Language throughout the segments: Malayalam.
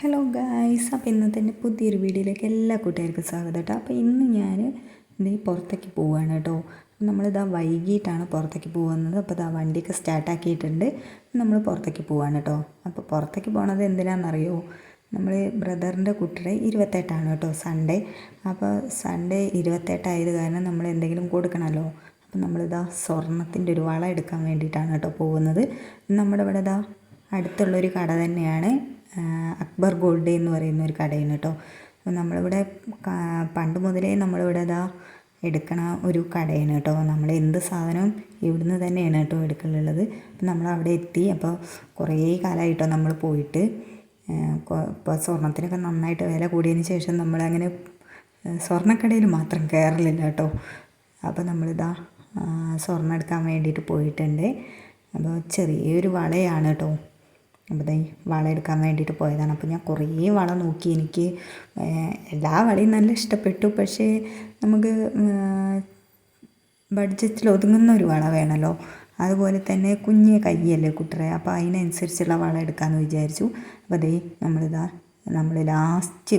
ഹലോ ഗായ്സ് അപ്പോൾ ഇന്നത്തെ എന്റെ പുതിയൊരു വീഡിയോയിലേക്ക് എല്ലാ കൂട്ടുകാർക്കും സ്വാഗതം കേട്ടോ. അപ്പോൾ ഇന്ന് ഞാൻ ഇതേ പുറത്തേക്ക് പോവുകയാണ് കേട്ടോ. നമ്മളിതാ വൈകിട്ടാണ് പുറത്തേക്ക് പോകുന്നത്. അപ്പോൾ ഇതാ വണ്ടിയൊക്കെ സ്റ്റാർട്ടാക്കിയിട്ടുണ്ട് നമ്മൾ പുറത്തേക്ക് പോവാണ് കേട്ടോ. അപ്പോൾ പുറത്തേക്ക് പോകണത് എന്തിനാണെന്നറിയോ? നമ്മൾ ബ്രദറിന്റെ കുട്ടിയുടെ ഇരുപത്തെട്ടാണ് കേട്ടോ സൺഡേ അപ്പോൾ സൺഡേ ഇരുപത്തെട്ടായത് കാരണം നമ്മൾ എന്തെങ്കിലും കൊടുക്കണമല്ലോ. അപ്പോൾ നമ്മളിതാ സ്വർണത്തിന്റെ ഒരു വള എടുക്കാൻ വേണ്ടിയിട്ടാണ് കേട്ടോ പോകുന്നത്. നമ്മുടെ ഇവിടെ ഇതാ അടുത്തുള്ളൊരു കട തന്നെയാണ്. അക്ബർ ഗോൾഡ് എന്ന് പറയുന്ന ഒരു കടയാണ് കേട്ടോ. നമ്മളിവിടെ പണ്ട് മുതലേ നമ്മളിവിടെ ഇതാ എടുക്കണ ഒരു കടയാണ് കേട്ടോ. നമ്മൾ എന്ത് സാധനവും ഇവിടുന്ന് തന്നെയാണ് കേട്ടോ എടുക്കലുള്ളത് അപ്പം നമ്മൾ അവിടെ എത്തി. അപ്പോൾ കുറേ കാലമായിട്ടോ നമ്മൾ പോയിട്ട്. ഇപ്പോൾ സ്വർണത്തിനൊക്കെ നന്നായിട്ട് വില കൂടിയതിന് ശേഷം നമ്മളങ്ങനെ സ്വർണക്കടയിൽ മാത്രം കയറലില്ല കേട്ടോ. അപ്പോൾ നമ്മളിതാ സ്വർണം എടുക്കാൻ വേണ്ടിയിട്ട് പോയിട്ടുണ്ട്. അപ്പോൾ ചെറിയൊരു വളയാണ് കേട്ടോ. അപ്പോൾ ദേ വള എടുക്കാൻ വേണ്ടിയിട്ട് പോയതാണ്. അപ്പോൾ ഞാൻ കുറേ വള നോക്കി. എനിക്ക് എല്ലാ വളയും നല്ല ഇഷ്ടപ്പെട്ടു. പക്ഷേ നമുക്ക് ബഡ്ജറ്റിൽ ഒതുങ്ങുന്ന ഒരു വള വേണമല്ലോ. അതുപോലെ തന്നെ കുഞ്ഞ് കയ്യല്ലേ കുട്ടറെ അപ്പോൾ അതിനനുസരിച്ചുള്ള വള എടുക്കാമെന്ന് വിചാരിച്ചു. അപ്പോൾ അതേ നമ്മളിതാ നമ്മൾ ലാസ്റ്റ്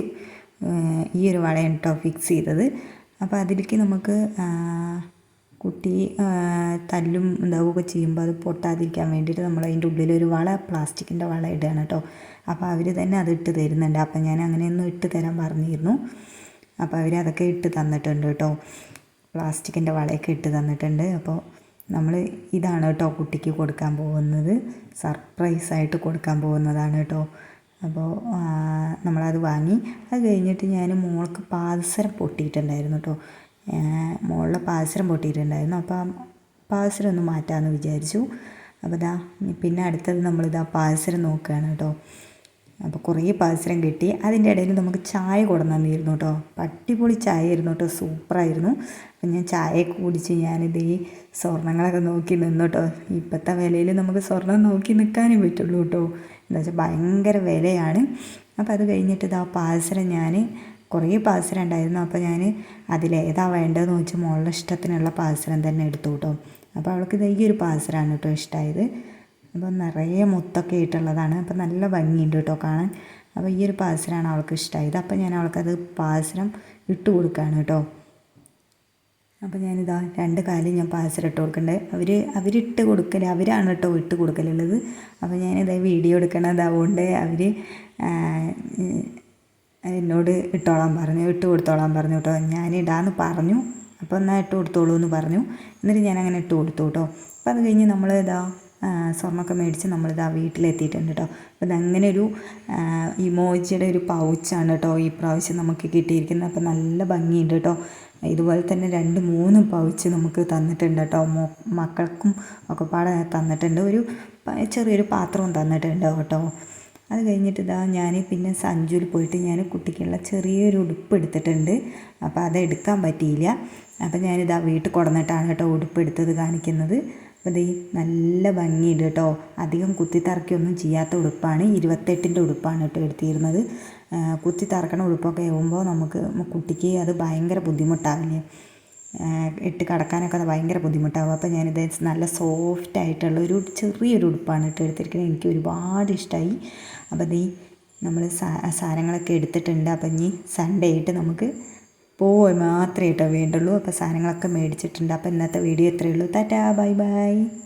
ഈ ഒരു വളയാണ് കേട്ടോ ഫിക്സ് ചെയ്തത്. അപ്പോൾ അതിലേക്ക് നമുക്ക് കുട്ടി തല്ലും ഇതാവുകയൊക്കെ ചെയ്യുമ്പോൾ അത് പൊട്ടാതിരിക്കാൻ വേണ്ടിയിട്ട് നമ്മൾ അതിന്റെ ഉള്ളിലൊരു വള പ്ലാസ്റ്റിക്കിന്റെ വള ഇടുകയാണ് കേട്ടോ. അപ്പോൾ അവർ തന്നെ അത് ഇട്ട് തരുന്നുണ്ട്. അപ്പം ഞാൻ അങ്ങനെയൊന്നും ഇട്ട് തരാൻ പറഞ്ഞിരുന്നു. അപ്പോൾ അവർ അതൊക്കെ ഇട്ട് തന്നിട്ടുണ്ട് കേട്ടോ. പ്ലാസ്റ്റിക്കിന്റെ വളയൊക്കെ ഇട്ട് തന്നിട്ടുണ്ട്. അപ്പോൾ നമ്മൾ ഇതാണ് കേട്ടോ കുട്ടിക്ക് കൊടുക്കാൻ പോകുന്നത്. സർപ്രൈസായിട്ട് കൊടുക്കാൻ പോകുന്നതാണ് കേട്ടോ. അപ്പോൾ നമ്മളത് വാങ്ങി. അത് കഴിഞ്ഞിട്ട് ഞാൻ മോൾക്ക് പാദസരം പൊട്ടിയിട്ടുണ്ടായിരുന്നു കേട്ടോ. മുകളിൽ പാസരം പൊട്ടിയിട്ടുണ്ടായിരുന്നു. അപ്പം പാസരം ഒന്ന് മാറ്റാമെന്ന് വിചാരിച്ചു. അപ്പോൾ ഇതാ പിന്നെ അടുത്തത് നമ്മളിതാ പാസരം നോക്കുകയാണ് കേട്ടോ. അപ്പോൾ കുറേ പാസരം കിട്ടി അതിന്റെ ഇടയിൽ നമുക്ക് ചായ കൊടുന്നിരുന്നു കേട്ടോ. പട്ടിപൊളി ചായ ആയിരുന്നു കേട്ടോ. സൂപ്പറായിരുന്നു. അപ്പം ഞാൻ ചായ കുടിച്ച് ഞാനിത് ഈ സ്വർണങ്ങളൊക്കെ നോക്കി നിന്നു കേട്ടോ. ഇപ്പോഴത്തെ വിലയിൽ നമുക്ക് സ്വർണം നോക്കി നിൽക്കാനേ പറ്റുള്ളൂ കേട്ടോ. എന്താ വെച്ചാൽ ഭയങ്കര വിലയാണ്. അപ്പോൾ അത് കഴിഞ്ഞിട്ട് ഇതാ പാസരം ഞാൻ കുറേ പാസരം ഉണ്ടായിരുന്നു. അപ്പോൾ ഞാൻ അതിലേതാ വേണ്ടതെന്ന് വെച്ച് മോളുടെ ഇഷ്ടത്തിനുള്ള പാസരം തന്നെ എടുത്തു കേട്ടോ അപ്പോൾ അവൾക്ക് ഇത് ഈ ഒരു പാസരമാണ് കേട്ടോ ഇഷ്ടമായത് അപ്പോൾ നിറയെ മുത്തൊക്കെ ഇട്ടുള്ളതാണ് അപ്പോൾ നല്ല ഭംഗിയുണ്ട് കേട്ടോ കാണാൻ. അപ്പോൾ ഈ ഒരു പാസരമാണ് അവൾക്ക് ഇഷ്ടമായത് അപ്പോൾ ഞാൻ അവൾക്കത് പാസരം ഇട്ട് കൊടുക്കുകയാണ് കേട്ടോ അപ്പോൾ ഞാനിതാ രണ്ട് കാലിൽ ഞാൻ പാസരം ഇട്ട് കൊടുക്കണ്ടേ. അവർ അവരിട്ട് കൊടുക്കൽ അവരാണ് കേട്ടോ ഇട്ട് കൊടുക്കലുള്ളത്. അപ്പോൾ ഞാനിതാ വീഡിയോ എടുക്കണത് അതുകൊണ്ട് അവർ എന്നോട് ഇട്ടോളാൻ പറഞ്ഞു ഇട്ട് കൊടുത്തോളാൻ പറഞ്ഞു കേട്ടോ. ഞാൻ ഇടാന്ന് പറഞ്ഞു. അപ്പോൾ എന്നാൽ ഇട്ട് കൊടുത്തോളൂ എന്ന് പറഞ്ഞു. എന്നിട്ട് ഞാൻ അങ്ങനെ ഇട്ട് കൊടുത്തു കേട്ടോ. അപ്പോൾ അത് കഴിഞ്ഞ് നമ്മൾ ഇതാ സ്വർണമൊക്കെ മേടിച്ച് നമ്മളിതാ വീട്ടിലെത്തിയിട്ടുണ്ട് കേട്ടോ. അപ്പോൾ ഇതങ്ങനെ ഒരു ഇമോജിയുടെ ഒരു പൗച്ചാണ് കേട്ടോ ഈ പ്രാവശ്യം നമുക്ക് കിട്ടിയിരിക്കുന്നത്. അപ്പോൾ നല്ല ഭംഗിയുണ്ട് കേട്ടോ. ഇതുപോലെ തന്നെ രണ്ട് മൂന്ന് പൗച്ച് നമുക്ക് തന്നിട്ടുണ്ട് കേട്ടോ. മക്കൾക്കും ഒക്കെ പാടെ തന്നിട്ടുണ്ട്. ഒരു ചെറിയൊരു പാത്രവും തന്നിട്ടുണ്ട് കേട്ടോ. അത് കഴിഞ്ഞിട്ട് ഇതാ ഞാൻ പിന്നെ സഞ്ചുവിൽ പോയിട്ട് ഞാൻ കുട്ടിക്കുള്ള ചെറിയൊരു ഉടുപ്പ് എടുത്തിട്ടുണ്ട്. അപ്പോൾ അത് എടുക്കാൻ പറ്റിയില്ല. അപ്പോൾ ഞാനിതാ വീട്ടിൽ കൊടന്നിട്ടാണ് കേട്ടോ ഉടുപ്പ് എടുത്തത് കാണിക്കുന്നത്. അപ്പോൾ ഇത് നല്ല ഭംഗിയുണ്ട് കേട്ടോ. അധികം കുത്തിത്തറക്കൊന്നും ചെയ്യാത്ത ഉടുപ്പാണ്. ഇരുപത്തെട്ടിന്റെ ഉടുപ്പാണ് കേട്ടോ എടുത്തിരുന്നത്. കുത്തി തറക്കണ ഉടുപ്പൊക്കെ ആകുമ്പോൾ നമുക്ക് കുട്ടിക്ക് അത് ഭയങ്കര ബുദ്ധിമുട്ടാവില്ലേ? ഇട്ട് കിടക്കാനൊക്കെ ഭയങ്കര ബുദ്ധിമുട്ടാവും. അപ്പോൾ ഞാനിത് നല്ല സോഫ്റ്റ് ആയിട്ടുള്ള ഒരു ചെറിയൊരു ഉടുപ്പാണ് ഇട്ട് എടുത്തിരിക്കുന്നത്. എനിക്ക് ഒരുപാട് ഇഷ്ടമായി അപ്പോൾ ഈ നമ്മൾ സാധനങ്ങളൊക്കെ എടുത്തിട്ടുണ്ട്. അപ്പം ഇനി സൺഡേ ആയിട്ട് നമുക്ക് പോയി മാത്രമേ കേട്ടോ വേണ്ടുള്ളൂ. അപ്പോൾ സാധനങ്ങളൊക്കെ മേടിച്ചിട്ടുണ്ട്. അപ്പോൾ ഇന്നത്തെ വീഡിയോ ഇത്രയേ ഉള്ളൂ. Tata bye bye.